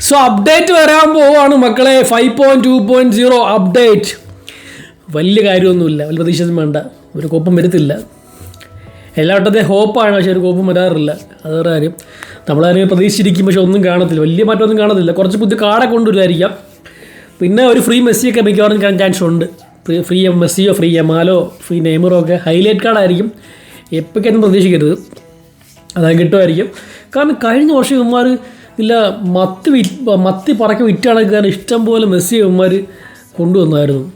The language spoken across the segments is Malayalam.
സോ അപ്ഡേറ്റ് വരാൻ പോവാണ് മക്കളെ. Five point two point zero update വലിയ കാര്യമൊന്നുമില്ല. വലിയ പ്രതീക്ഷയൊന്നും വേണ്ട. ഒരു കോപ്പം വരത്തില്ല. എല്ലാ വട്ടത്തെ ഹോപ്പാണ്. പക്ഷേ ഒരു കോപ്പം വരാറില്ല. അത് വേറെ കാര്യം. നമ്മളതിനെ പ്രതീക്ഷിച്ചിരിക്കും. പക്ഷെ ഒന്നും കാണത്തില്ല. വലിയ മാറ്റമൊന്നും കാണത്തില്ല. കുറച്ച് പുതിയ കാടെ കൊണ്ടുവരുമായിരിക്കാം. പിന്നെ ഒരു ഫ്രീ മെസ്സിയൊക്കെ മിക്കവാറും കാണാൻ ചാൻസ് ഉണ്ട്. ഫ്രീ ഫ്രീ മെസ്സിയോ ഫ്രീ എമാലോ ഫ്രീ നെയ്മറോ ഒക്കെ ഹൈലൈറ്റ് കാർഡായിരിക്കും എപ്പോഴൊന്നും പ്രതീക്ഷിക്കരുത്. അതാ കിട്ടുമായിരിക്കും. കാരണം കഴിഞ്ഞ വർഷം ഇവന്മാർ ഇല്ല മത്തി വി മത്തി പറക്കി വിറ്റ് നടക്കാൻ ഇഷ്ടം പോലെ മെസ്സി ഇവന്മാർ കൊണ്ടുവന്നായിരുന്നു.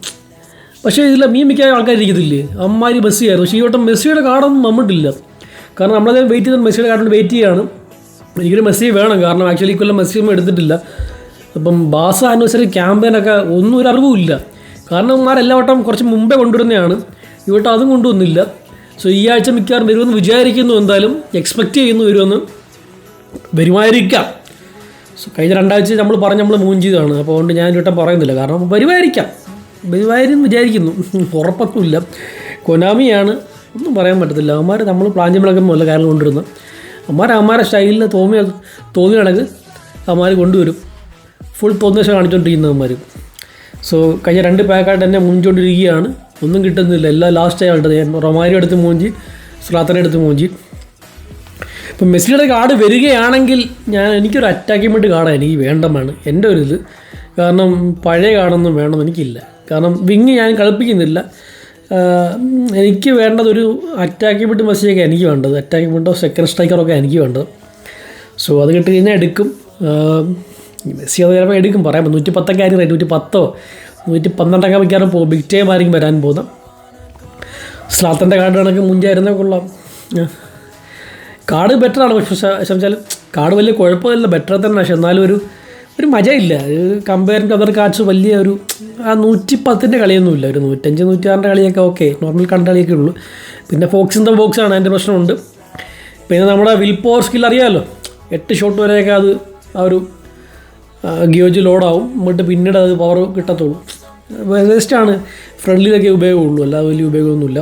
പക്ഷേ ഇതിൽ മീൻ മിക്ക ആൾക്കാർ ഇരിക്കത്തില്ലേ? അമ്മാരി മെസ്സിയായിരുന്നു. പക്ഷേ ഈ വട്ടം മെസ്സിയുടെ കാർഡൊന്നും വന്നിട്ടില്ല. കാരണം നമ്മളത് വെയിറ്റ് ചെയ്ത് മെസ്സിയുടെ കാർഡിന് വെയിറ്റ് ചെയ്യാണ്. എനിക്കൊരു മെസ്സി വേണം. കാരണം ആക്ച്വലി ഇക്കൊല്ലം മെസ്സി ഒന്നും എടുത്തിട്ടില്ല. അപ്പം ബാസ അനുസരിച്ച് ക്യാമ്പയിനൊക്കെ ഒന്നും ഒരു അറിവുമില്ല കാരണം ഇവന്മാർ എല്ലാ വട്ടം കുറച്ച് മുമ്പേ കൊണ്ടുവരുന്നതാണ്. ഈ വട്ടം അതും കൊണ്ടുവന്നില്ല. സോ ഈ ആഴ്ച മിക്കവാറും വരുമെന്ന് വിചാരിക്കുന്നു. എന്തായാലും എക്സ്പെക്റ്റ് ചെയ്യുന്നു വരുമെന്ന് വരുമായിരിക്കാം. സോ കഴിഞ്ഞ രണ്ടാഴ്ച നമ്മൾ പറഞ്ഞ് നമ്മൾ മൂഞ്ചിയതാണ് അപ്പോൾ അതുകൊണ്ട് ഞാൻ ഇട്ടം പറയുന്നില്ല. കാരണം വരുമായിരിക്കാം വരുമായിരുന്നു വിചാരിക്കുന്നു. ഉറപ്പൊന്നുമില്ല. കൊനാമിയാണ്. ഒന്നും പറയാൻ പറ്റത്തില്ല. അവന്മാർ നമ്മൾ പ്ലാൻ ചെയ്യുമ്പോഴൊക്കെ നല്ല കാര്യം കൊണ്ടുവരുന്നത്. അമ്മാർ അമ്മാരെ സ്റ്റൈലിൽ തോന്നിയ തോന്നിയ കണക്ക് അമ്മാർ കൊണ്ടുവരും. ഫുൾ തോന്നിയ കാണിച്ചുകൊണ്ടിരിക്കുന്നവന്മാർ സോ കഴിഞ്ഞ രണ്ട് പാക്കായിട്ട് എന്നെ മൂഞ്ചുകൊണ്ടിരിക്കുകയാണ് ഒന്നും കിട്ടുന്നില്ല. എല്ലാം ലാസ്റ്റ് ആയിട്ട് ഞാൻ റൊമാരി എടുത്ത് മൂഞ്ചി സ്ലാത്തനെ എടുത്ത് മൂഞ്ചി. ഇപ്പം മെസ്സിയുടെ കാർഡ് വരികയാണെങ്കിൽ ഞാൻ എനിക്കൊരു അറ്റാക്കിമെന്റ് കാർഡാണ് എനിക്ക് വേണ്ടമാണ്. എന്റെ ഒരു ഇത്. കാരണം പഴയ കാർഡൊന്നും വേണമെന്ന് എനിക്കില്ല. കാരണം വിങ് ഞാൻ കളിപ്പിക്കുന്നില്ല. എനിക്ക് വേണ്ടത് ഒരു വിട്ട് മെസ്സിയൊക്കെ എനിക്ക് വേണ്ടത്. അറ്റാക്കിംഗ് വിട്ടോ സെക്കൻഡ് സ്ട്രൈക്കറൊക്കെ എനിക്ക് വേണ്ടത്. സോ അത് കിട്ടി കഴിഞ്ഞാൽ എടുക്കും. മെസ്സി അത് ചിലപ്പോൾ എടുക്കും. പറയാം നൂറ്റി പത്തൊക്കെ ആയിരിക്കും നൂറ്റി പത്തോ നൂറ്റി പന്ത്രണ്ടൊക്കെ വയ്ക്കാറും പോകും ബിഗ് ടൈം വരാൻ പോകുന്നത്. സ്ലാത്തന്റെ കാർഡ് കണക്ക് മുഞ്ചായിരുന്നേ കൊള്ളാം. ബെറ്റർ ബെറ്ററാണ് പക്ഷെ പക്ഷെ വെച്ചാൽ കാട് വലിയ കുഴപ്പമില്ല ബെറ്റർ തന്നെ പക്ഷെ എന്നാലും ഒരു ഒരു മജയില്ല. കമ്പയർ ടു അതർ കാച്ച് വലിയ ഒരു ആ നൂറ്റി പത്തിന്റെ കളിയൊന്നുമില്ല. ഒരു നൂറ്റഞ്ച് നൂറ്റാറിന്റെ കളിയൊക്കെ ഓക്കെ നോർമൽ കണ്ട കളിയൊക്കെ ഉള്ളൂ. പിന്നെ ഫോക്സ് ഇൻ ദ ബോക്സ് ആണ് അതിന്റെ പ്രശ്നമുണ്ട്. പിന്നെ നമ്മുടെ വിൽ പവർ സ്കിൽ അറിയാമല്ലോ എട്ട് ഷോട്ട് വരെയൊക്കെ അത് ആ ഒരു ഗിയോജ് ലോഡാവും എന്നിട്ട് പിന്നീട് അത് പവർ കിട്ടത്തുള്ളൂ. വേസ്റ്റാണ് ഫ്രണ്ട്ലിയിലൊക്കെ ഉപയോഗമുള്ളൂ. അല്ലാതെ വലിയ ഉപയോഗമൊന്നുമില്ല.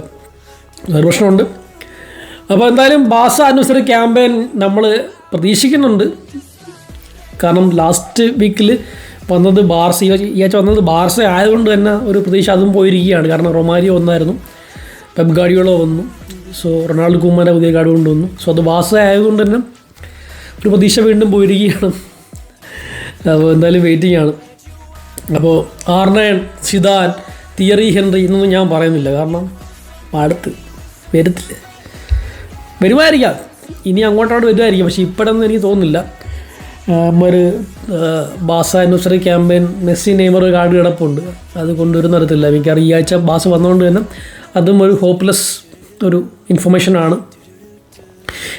അതൊരു പ്രശ്നമുണ്ട്. അപ്പോൾ എന്തായാലും ബാസ അനുസരി ക്യാമ്പയിൻ നമ്മൾ പ്രതീക്ഷിക്കുന്നുണ്ട്. കാരണം ലാസ്റ്റ് വീക്കിൽ വന്നത് ബാർസ ഈ ആഴ്ച- വന്നത് ബാർസ ആയതുകൊണ്ട് തന്നെ ഒരു പ്രതീക്ഷ അതും പോയിരിക്കുകയാണ്. കാരണം റൊമാരിയോ വന്നായിരുന്നു പെബ് ഗാഡിയോളോ വന്നു സോ റൊണാൾഡ് കുമാരെ പുതിയ കാർഡ് കൊണ്ടുവന്നു. സോ അത് ബാസ ആയതുകൊണ്ട് തന്നെ ഒരു പ്രതീക്ഷ വീണ്ടും പോയിരിക്കുകയാണ്. അപ്പോൾ എന്തായാലും വെയിറ്റിംഗ് ആണ്. അപ്പോൾ ആർണയൻ സിദാൻ തിയറി ഹെൻറി എന്നൊന്നും ഞാൻ പറയുന്നില്ല. കാരണം അടുത്ത് വരത്തില്ല. വരുമായിരിക്കാം. ഇനി അങ്ങോട്ടോട്ട് വരുമായിരിക്കും. പക്ഷേ ഇപ്പോഴൊന്നും എനിക്ക് തോന്നുന്നില്ല. ഒരു ബാസ അനുസരി ക്യാമ്പയിൻ മെസ്സി നെയ്മർ കാർഡ് കിടപ്പുണ്ട്. അത് കൊണ്ടുവരുന്ന അറിയത്തില്ല. മിക്കവാറും ഈ ആഴ്ച ബാസ വന്നുകൊണ്ട് തന്നെ അതും ഒരു ഹോപ്പ്ലെസ് ഒരു ഇൻഫർമേഷനാണ്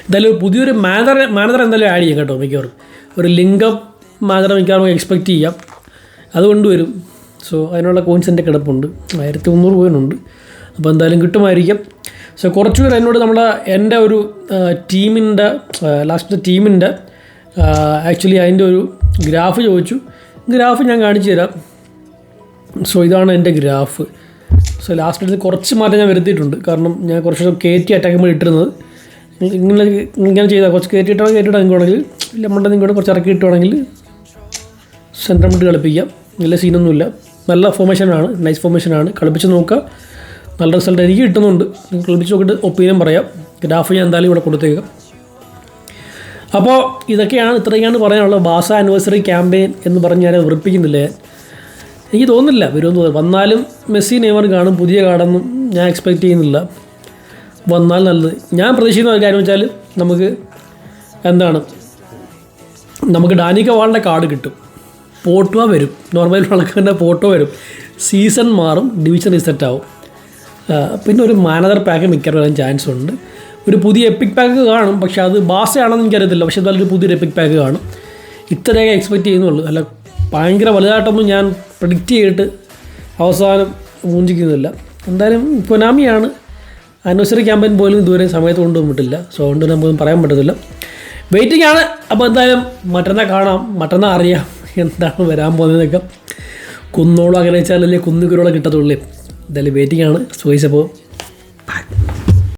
എന്തായാലും പുതിയൊരു മാനർ മാനർ എന്തായാലും ആഡ് ചെയ്യാം കേട്ടോ മിക്കവാറും. ഒരു ലിംഗം മാനർ മിക്കവാറും എക്സ്പെക്റ്റ് ചെയ്യാം. അത് കൊണ്ടുവരും. സോ അതിനുള്ള കോയിൻസ് എന്റെ കിടപ്പുണ്ട്. ആയിരത്തി മുന്നൂറ് കോയിനുണ്ട് അപ്പോൾ എന്തായാലും കിട്ടുമായിരിക്കും. സോ കുറച്ചുകൂടെ എന്നോട് നമ്മൾ എന്റെ ഒരു ടീമിന്റെ ലാസ്റ്റത്തെ ടീമിന്റെ ആക്ച്വലി അതിന്റെ ഒരു ഗ്രാഫ് ചോദിച്ചു. ഗ്രാഫ് ഞാൻ കാണിച്ചു തരാം. സോ ഇതാണ് എന്റെ ഗ്രാഫ്. സോ ലാസ്റ്റ് ഇടത്ത് കുറച്ച് മാറ്റം ഞാൻ വരുത്തിയിട്ടുണ്ട്. കാരണം ഞാൻ കുറച്ച് കയറ്റി അറ്റാക്കുമ്പോൾ ഇട്ടിരുന്നത്. ഇങ്ങനെ ഇങ്ങനെ ചെയ്താൽ കുറച്ച് കയറ്റി ഇട്ടാൽ കയറ്റിയിടാൻ നിൽക്കുവാണെങ്കിൽ ഇല്ല മണ്ട നിങ്ങോട്ട് കുറച്ച് ഇറക്കി ഇട്ടുവാണെങ്കിൽ സെൻട്രം മിഡ് കളിപ്പിക്കാം. വലിയ സീനൊന്നുമില്ല നല്ല ഫോർമേഷനാണ് നൈസ് ഫോർമേഷനാണ് കളിപ്പിച്ച് നോക്കുക. നല്ല റിസൾട്ട് എനിക്ക് കിട്ടുന്നുണ്ട്. നിങ്ങൾ കളിപ്പിച്ച് നോക്കിയിട്ട് ഒപ്പീനിയൻ പറയാം. ഗ്രാഫ് ഞാൻ എന്തായാലും ഇവിടെ കൊടുത്തേക്കാം. അപ്പോൾ ഇതൊക്കെയാണ് ഇത്രയൊക്കെയാണ് പറയാനുള്ളത്. ബാസ ആനിവേഴ്സറി ക്യാമ്പയിൻ എന്ന് പറഞ്ഞ് ഞാൻ വെറുപ്പിക്കുന്നില്ലേ എനിക്ക് തോന്നുന്നില്ല. വരുമെന്ന് വന്നാലും മെസ്സി നെയ്മർ കാണും. പുതിയ കാർഡൊന്നും ഞാൻ എക്സ്പെക്റ്റ് ചെയ്യുന്നില്ല. വന്നാൽ നല്ലത്. ഞാൻ പ്രതീക്ഷിക്കുന്ന ഒരു കാര്യം വെച്ചാൽ നമുക്ക് എന്താണ്? നമുക്ക് ഡാനിക്ക വാളിന്റെ കാർഡ് കിട്ടും. പോട്ടോ വരും. നോർമൽ വളക്കാന്റെ പോട്ടോ വരും. സീസൺ മാറും. ഡിവിഷൻ റീസെറ്റ് ആവും പിന്നെ ഒരു മാനദർ പാക്ക് മിക്കവാറും വരാൻ ചാൻസ് ഉണ്ട്. ഒരു പുതിയ എപ്പിക് പാക്ക് കാണും പക്ഷേ അത് ബാസയാണെന്ന് എനിക്കറിയത്തില്ല. പക്ഷേ എന്തായാലും ഒരു പുതിയൊരു എപ്പിക് പാക്ക് കാണും. ഇത്രയൊക്കെ എക്സ്പെക്റ്റ് ചെയ്യുന്നുള്ളൂ. അല്ല ഭയങ്കര വലുതായിട്ടൊന്നും ഞാൻ പ്രഡിക്റ്റ് ചെയ്തിട്ട് അവസാനം മൂഞ്ചിക്കുന്നില്ല എന്തായാലും കൊനാമിയാണ് ആനിവേഴ്സറി ക്യാമ്പയിൻ പോലും ഇതുവരെ സമയത്ത് കൊണ്ടുവന്നിട്ടില്ല സോ അതുകൊണ്ട് നമുക്കൊന്നും പറയാൻ പറ്റത്തില്ല. വെയിറ്റിംഗ് ആണ്. അപ്പോൾ എന്തായാലും മറ്റന്നാൾ കാണാം. മറ്റന്നാൾ അറിയാം. എന്താണ് വരാൻ പോകുന്നതൊക്കെ കുന്നോളം അങ്ങനെ വെച്ചാലല്ലേ കുന്നുകുരോളം കിട്ടത്തുള്ളൂ. എന്തായാലും വെയിറ്റിംഗ് ആണ്. സോയിച്ചപ്പോൾ ബൈ